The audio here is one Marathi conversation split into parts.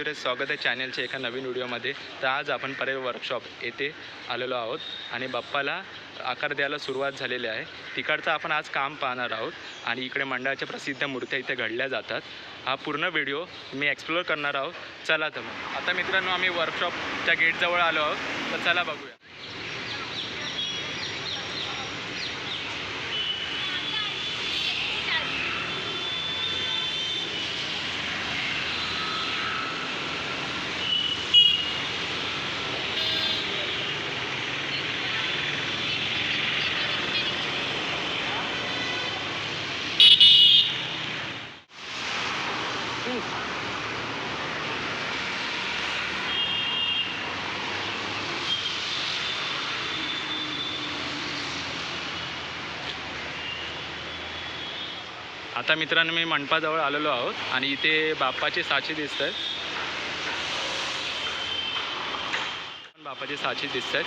नमस्कार स्वागत आहे चॅनलच्या एका नवीन व्हिडिओमध्ये. तर आज आपण परेल वर्कशॉप येथे आलेलो आहोत आणि बाप्पाला आकार द्यायला सुरुवात झालेली आहे. तिकडचं आपण आज काम पाहणार आहोत आणि इकडे मंडळाच्या प्रसिद्ध मूर्त्या इथे घडल्या जातात. हा पूर्ण व्हिडिओ मी एक्सप्लोअर करणार आहोत. चला तर मग. आता मित्रांनो आम्ही वर्कशॉपच्या गेटजवळ आलो आहोत. तर चला बघूया. आता मित्रांनो मी मंडपाजवळ आलेलो आहोत आणि इथे बाप्पाचे साचे दिसत आहेत बाप्पाचे साचे दिसत आहेत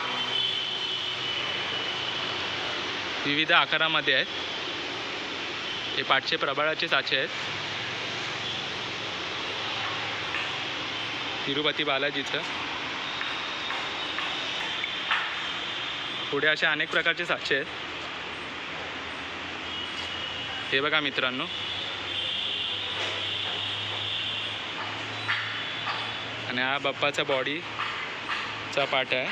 विविध आकारामध्ये आहेत. हे पाठचे प्रबाळाचे साचे आहेत. तिरुपती बालाजीचं. पुढे असे अनेक प्रकारचे साचे आहेत. हे बघा मित्रांनो. आणि हा बाप्पाचा बॉडीचा पार्ट आहे.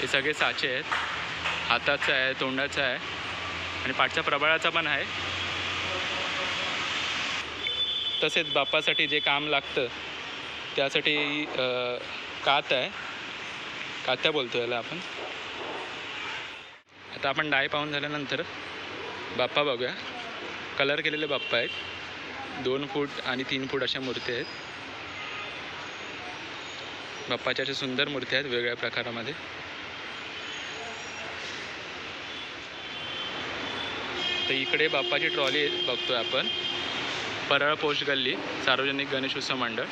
हे सगळे साचे आहेत. हाताचा आहे तोंडाचा आहे. आणि पाठच्या प्रबळाचा पण आहे. तसेच बाप्पासाठी जे काम लागतं त्यासाठी कात आहे. कात्या बोलतो याला आपण. आता आपण डाय पाहून झाल्यानंतर बाप्पा बघूया. कलर केलेले बाप्पा आहेत. दोन फूट आणि तीन फूट अशा मूर्ती आहेत. बाप्पाच्या अशा सुंदर मूर्ती आहेत वेगळ्या प्रकारामध्ये. तर इकडे बाप्पाची ट्रॉली बघतोय आपण. परळ पोस्ट गल्ली सार्वजनिक गणेश उत्सव मंडळ.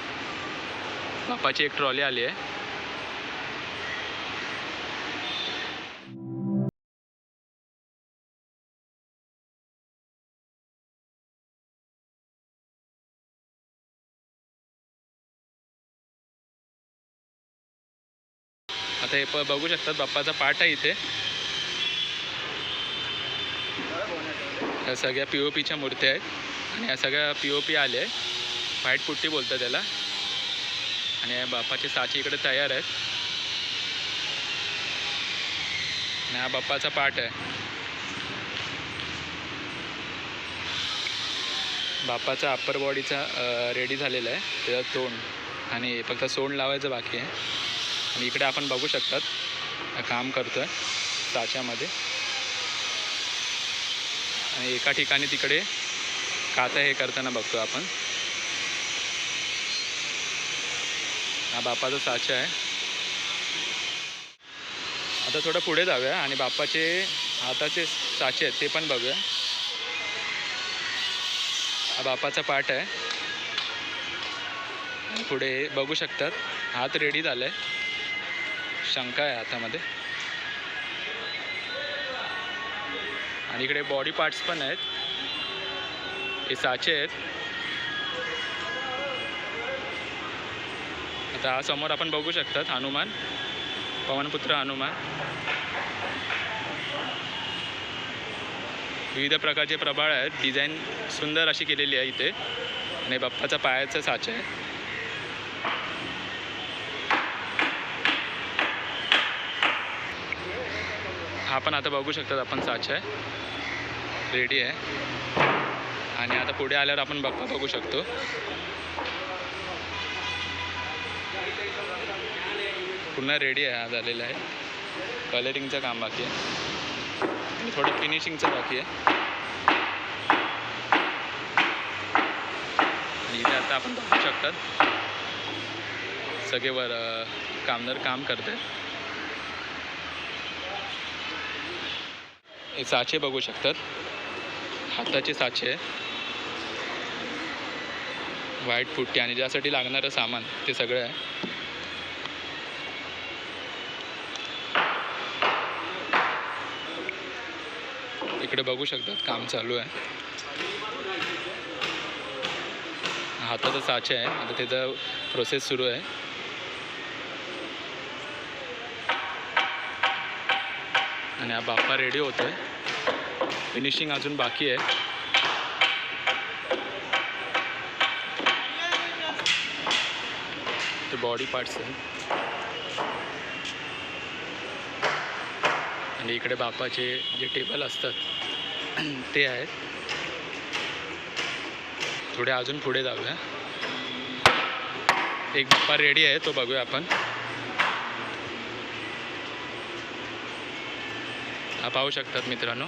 बाप्पाची एक ट्रॉली आली आहे. आता हे प बघू शकतात बाप्पाचा पाठ आहे इथे. या सगळ्या पी ओ पीच्या मूर्त्या आहेत आणि या सगळ्या पी ओ पी आल्या आहेत. व्हाईट पुट्टी बोलतात त्याला. आणि या बाप्पाचे साचे इकडे तयार आहेत. आणि हा बाप्पाचा पाठ आहे. बाप्पाचा अप्पर बॉडीचा रेडी झालेला आहे. त्याचं तोंड. आणि फक्त सोंड लावायचं बाकी आहे. आणि इकडे आपण बघू शकतात काम करतोय साच्यामध्ये. आणि एका ठिकाणी तिकडे काता हे करताना बघतो आपण. हा बापाचा साचा आहे. आता थोडं पुढे जाऊया आणि बाप्पाचे हाताचे साचे आहेत ते पण बघूया. हा बाप्पाचा पाठ आहे. पुढे बघू शकतात. हात रेडी झाला. आहे शंका आहे हातामध्ये. आणि इकडे बॉडी पार्ट्स पण आहेत. हे साचे आहेत. आता हा समोर आपण बघू शकतात हनुमान पवनपुत्र हनुमान. विविध प्रकारचे प्रबाळ आहेत. डिझाईन सुंदर अशी केलेली आहे इथे. आणि बाप्पाचा पायाचा साचा आहे. आपण आता बघू शकतात आपण साचा आहे. रेडी आहे. आणि आता पुढे आल्यावर आपण बघ बघू शकतो. पुन्हा रेडी आहे हा झालेला आहे. कलरिंगचं काम बाकी आहे. आणि थोडं फिनिशिंगचं बाकी आहे. आणि इथे आता आपण बघू शकतात. सगळे वर अं, कामगार काम करते हे साचे बघू शकतात. हाताचे साचे आहे. व्हाईट पुट्टी आणि ज्यासाठी लागणारं सामान ते सगळं आहे. इकडे बघू शकतात काम चालू आहे. हाताचं साचे आहे. आता त्याचा प्रोसेस सुरू आहे. आणि हा बाप्पा रेडी आहे फिनिशिंग अजून बाकी आहे. ते बॉडी पार्ट्स आहे. आणि इकडे बापाचे जे टेबल असतात ते आहेत. थोडे अजून पुढे जाऊया. एक बाप्पा रेडी आहे तो बघूया आपण. पाहू शकतात मित्रांनो.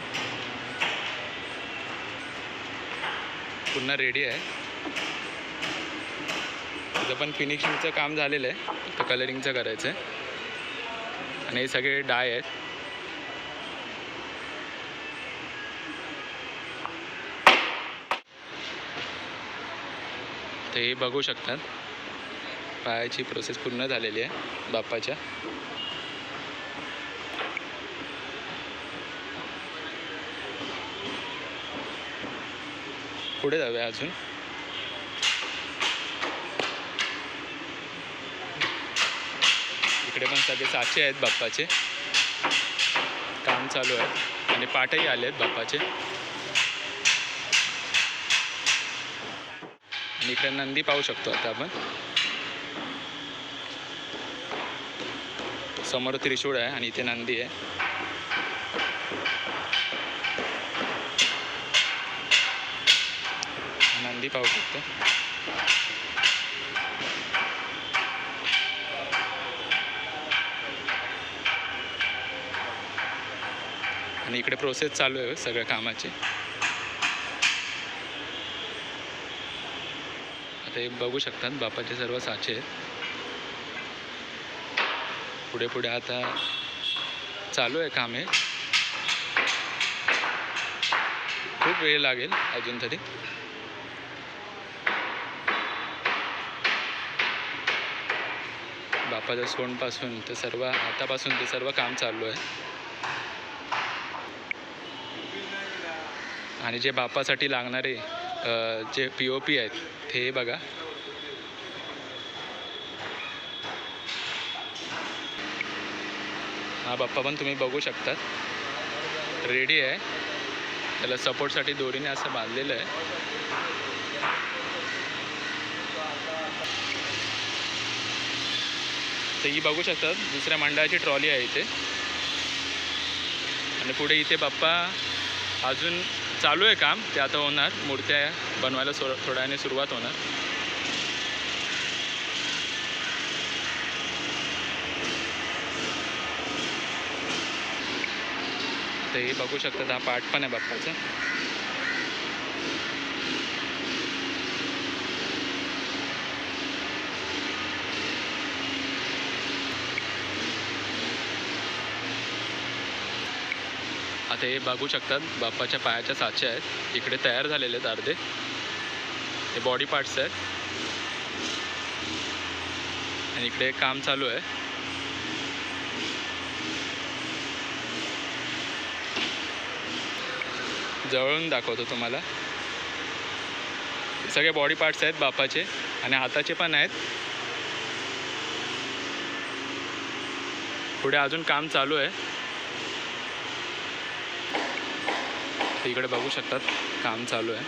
पुन्हा रेडी आहे. तिथं पण फिनिशिंगचं काम झालेलं आहे. तर कलरिंगचं करायचं आहे आणि हे सगळे डाय आहेत. ते हे बघू शकतात. पायाची प्रोसेस पूर्ण झालेली आहे. बाप्पाच्या. पुढे जाऊया अजून. इकडे पण सगळे साचे आहेत बाप्पाचे. काम चालू आहे. आणि पाठही आले आहेत बाप्पाचे. आणि इकडे नंदी पाहू शकतो आता आपण. समोर त्रिशूळ आहे आणि इथे नंदी आहे. नंदी पाहू शकतो आणि इकडे प्रोसेस चालू आहे सगळ्या कामाची. आता हे बघू शकतात बापाचे सर्व साचे आहेत. पुढे पुढे आता चालू आहे काम हे. खूप वेळ लागेल अजून तरी. बापाच्या सोंडपासून ते सर्व आतापासून ते सर्व काम चालू आहे. आणि जे बापासाठी लागणारे जे पी ओ पी आहेत ते बघा. हा बाप्पा पण तुम्ही बघू शकतात. रेडी आहे. त्याला सपोर्टसाठी दोरीने असं बांधलेलं आहे. तर ही बघू शकतात. दुसऱ्या मंडळाची ट्रॉली आहे इथे. आणि पुढे इथे बाप्पा अजून चालू आहे काम. ते आता होणार. मूर्त्या बनवायला सो थोड्याने सुरुवात होणार. ते हे बघू शकतात. हा पाठ पण आहे बाप्पाचा. हे बघू शकतात. बाप्पाच्या पायाच्या साचे आहेत. इकडे तयार झालेले आहेत अर्धे. हे बॉडी पार्ट्स आहेत. आणि इकडे काम चालू आहे. जवळून दाखवतो तुम्हाला. सगळे बॉडी पार्ट्स आहेत बापाचे आणि हाताचे पण आहेत. पुढे अजून काम चालू आहे. इकडे बघू शकतात. काम चालू आहे.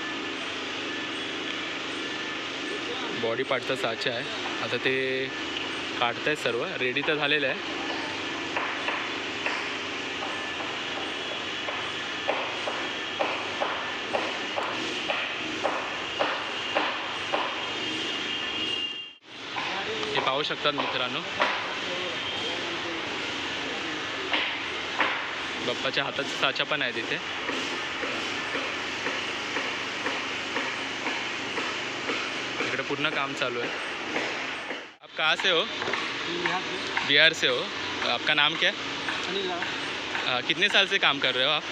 बॉडी पार्टचा साचे आहे. आता ते काढतायत सर्व. रेडी तर झालेलं आहे. हे पाहू शकतात मित्रांनो. बाप्पाच्या हाताचा साचा पण आहे तिथे इकडे पूर्ण काम चालू है। आप कहाँ से हो? बिहार से हो। आपका नाम क्या? है अनिल कितने साल से काम कर रहे हो आप?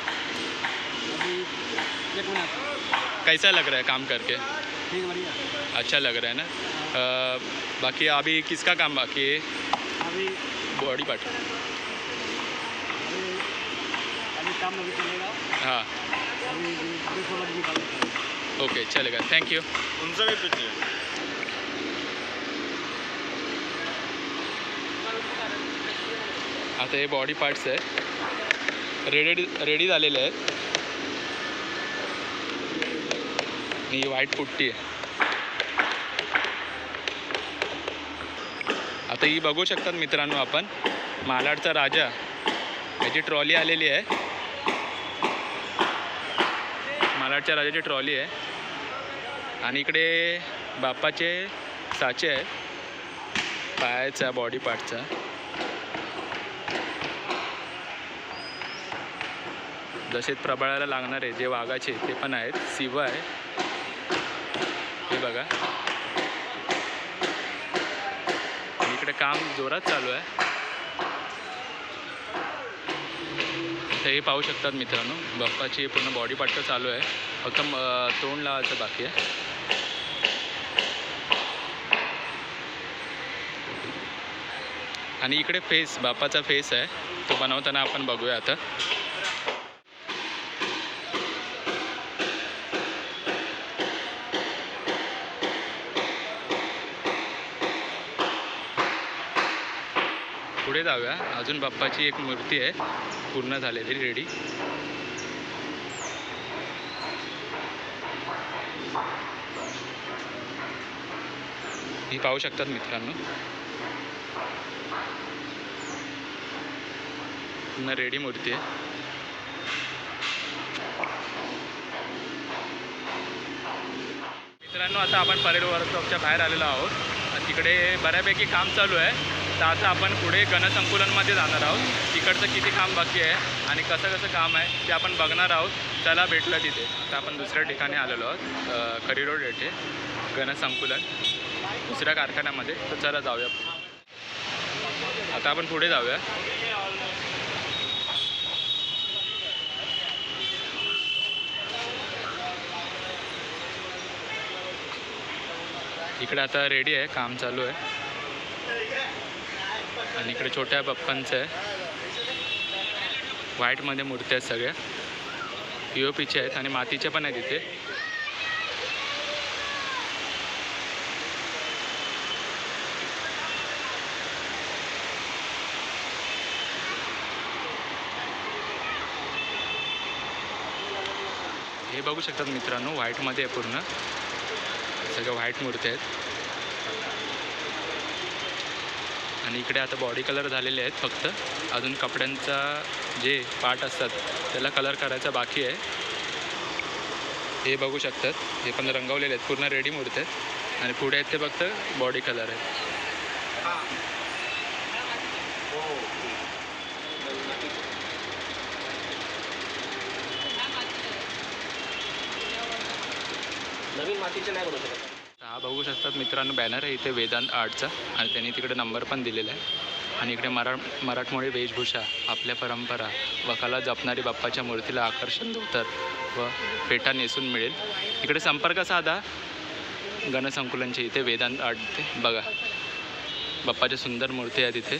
कैसा लग रहा है काम करके? ठीक है बढ़िया। अच्छा लग रहा है ना? अ, बाकी अभी किसका काम बाकी है? Body part. अभी अभी काम अभी चलेगा। हाँ। ओके चलेगा। थँक्यू उनका भी पीछे आता हे बॉडी पार्ट्स आहे रेडी रेडी झालेले आहेत. आणि ही व्हाईट पुट्टी आहे. आता ही बघू शकतात मित्रांनो आपण. मालाडचा राजा. याची ट्रॉली आलेली आहे. मालाडच्या राजाची ट्रॉली आहे. आणि इकडे बाप्पाचे साचे आहेत. पायाचा बॉडी पार्टचा जसे प्रबळाला लागणारे जे वाघाचे ते पण आहेत. शिव आहे हे बघा. इकडे काम जोरात चालू आहे. तेही पाहू शकतात मित्रांनो बाप्पाची पूर्ण बॉडी पार्ट चालू आहे. फक्त तोंड लावायचं बाकी आहे. आणि इकडे फेस बाप्पाचा फेस आहे. तो बनवताना आपण बघूया आता. पुढे जाऊया. अजून बाप्पाची एक मूर्ती आहे. पूर्ण झालेली रेडी ही पाहू शकतात मित्रांनो. पूर्ण रेडी मूर्ती आहे. मित्रांनो आता आपण परेड वर्कशॉपच्या बाहेर आलेलो आहोत. तिकडे बऱ्यापैकी काम चालू आहे. तर आता आपण पुढे गणसंकुलनमध्ये जाणार आहोत. तिकडचं किती काम बाकी आहे आणि कसं कसं काम आहे ते आपण बघणार आहोत. चला भेटलं तिथे. तर आपण दुसऱ्या ठिकाणी आलेलो आहोत खरी रोड येथे गणसंकुलन दुसऱ्या कारखान्यामध्ये. तर चला जाऊया आता आपण पुढे जाऊया. इकडे आता रेडी आहे काम चालू आहे. आणि इकडे छोट्या बाप्पांचं आहे. व्हाईटमध्ये मूर्त्या आहेत सगळ्या. पी ओ पीच्या आहेत आणि मातीच्या पण आहेत इथे. हे बघू शकतात मित्रांनो व्हाईटमध्ये आहे पूर्ण. सगळ्या व्हाईट मूर्त्या आहेत. आणि इकडे आता बॉडी कलर झालेले आहेत फक्त. अजून कपड्यांचा जे पार्ट असतात त्याला कलर करायचा बाकी आहे. हे बघू शकतात. हे पण रंगवलेले आहेत. पूर्ण रेडी मूर्ती आहेत. आणि पुढे आहेत ते फक्त बॉडी कलर आहेत. नवीन मातीचे नाही बनवू शकत. बघू शकतात मित्रांनो बॅनर आहे इथे वेदांत आर्टचा आणि त्यांनी तिकडे नंबर पण दिलेला आहे. आणि इकडे मरा मराठमोळी वेशभूषा आपल्या परंपरा व कला जपणारी बाप्पाच्या मूर्तीला आकर्षण धोतर व पेटा नेसून मिळेल. इकडे संपर्क साधा. गणसंकुलनचे इथे वेदांत आर्ट ते बघा. बाप्पाच्या सुंदर मूर्ती आहेत इथे.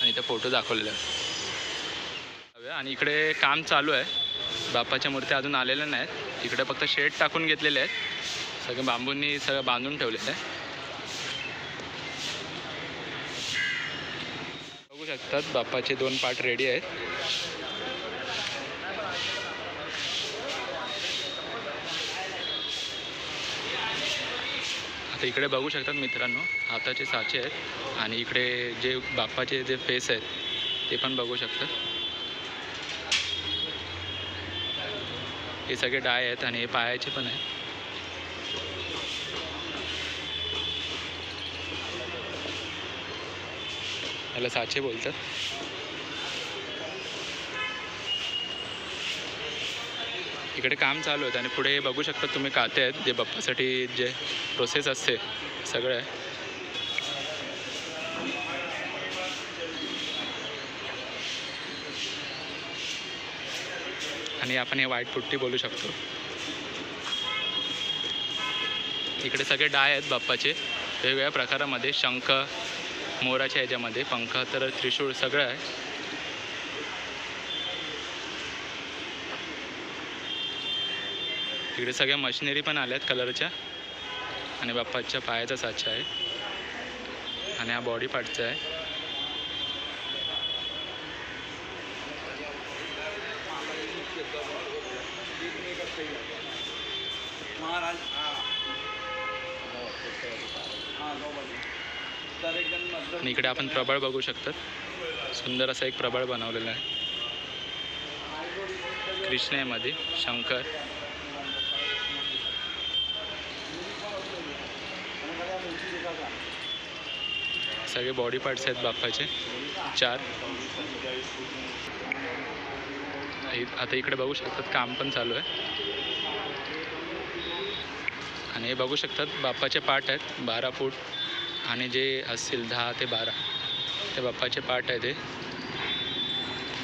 आणि इथे फोटो दाखवलेले आहेत. आणि इकडे काम चालू आहे. बाप्पाच्या मूर्ती अजून आलेल्या नाहीत. इकडे फक्त शेड टाकून घेतलेले आहेत. सगळं बांबूंनी सगळं बांधून ठेवलेलं आहे. बघू शकतात बाप्पाचे दोन पार्ट रेडी आहेत. आता इकडे बघू शकतात मित्रांनो हाताचे साचे आहेत आणि इकडे जे बाप्पाचे जे फेस आहेत ते पण बघू शकतात. हे सगळे डाय आहेत आणि हे पायाचे पण आहेत. ह्याला साचे बोलतात. इकडे काम चालू आहे आणि पुढे बघू शकता तुम्ही काते आहेत जे बाप्पासाठी जे प्रोसेस असते सगळं आहे. आणि आपण हे व्हाईट पुट्टी बोलू शकतो. इकडे सगळे डाय आहेत बाप्पाचे वेगवेगळ्या प्रकारामध्ये शंख मोराच्या ह्याच्यामध्ये पंख तर त्रिशूळ सगळं आहे. इकडे सगळ्या मशिनरी पण आल्यात कलरच्या. आणि बाप्पाच्या पायाचा साचा आहे. आणि हा बॉडी पार्टचा आहे. आणि इकडे आपण प्रबळ बघू शकतात. सुंदर असा एक प्रबळ बनवलेला आहे. कृष्णेमध्ये शंकर. सगळे बॉडी पार्ट्स आहेत बाप्पाचे. चार. आता इकडे बघू शकतात काम पण चालू आहे. आणि हे बघू शकतात बाप्पाचे पार्ट आहेत बारा फूट. आणि जे असतील दहा ते बारा ते बाप्पाचे पार्ट आहे ते.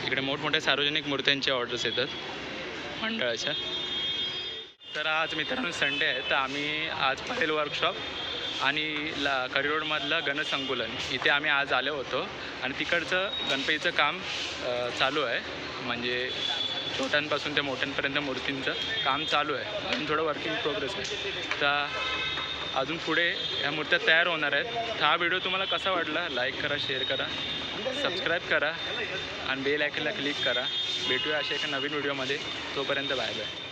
इकडे मोठमोठ्या सार्वजनिक मूर्त्यांचे ऑर्डर्स येतात मंडळाच्या. तर आज मित्रांनो संडे आहे तर आम्ही आज पटेल वर्कशॉप आणि ला कडी रोडमधलं गणसंकुलन. संकुलन इथे आम्ही आज आलो होतो आणि तिकडचं गणपतीचं काम चालू आहे. म्हणजे छोट्यांपासून ते मोठ्यांपर्यंत मूर्तींचं काम चालू आहे. अजून थोडं वर्किंग प्रोग्रेस आहे. तर अजून पुढे ह्या मूर्त्या तयार होणार आहेत. तर हा व्हिडिओ तुम्हाला कसा वाटला? लाईक करा शेअर करा सबस्क्राईब करा आणि बेल आयकनला क्लिक करा. भेटूया अशा एका नवीन व्हिडिओमध्ये. तोपर्यंत बाय बाय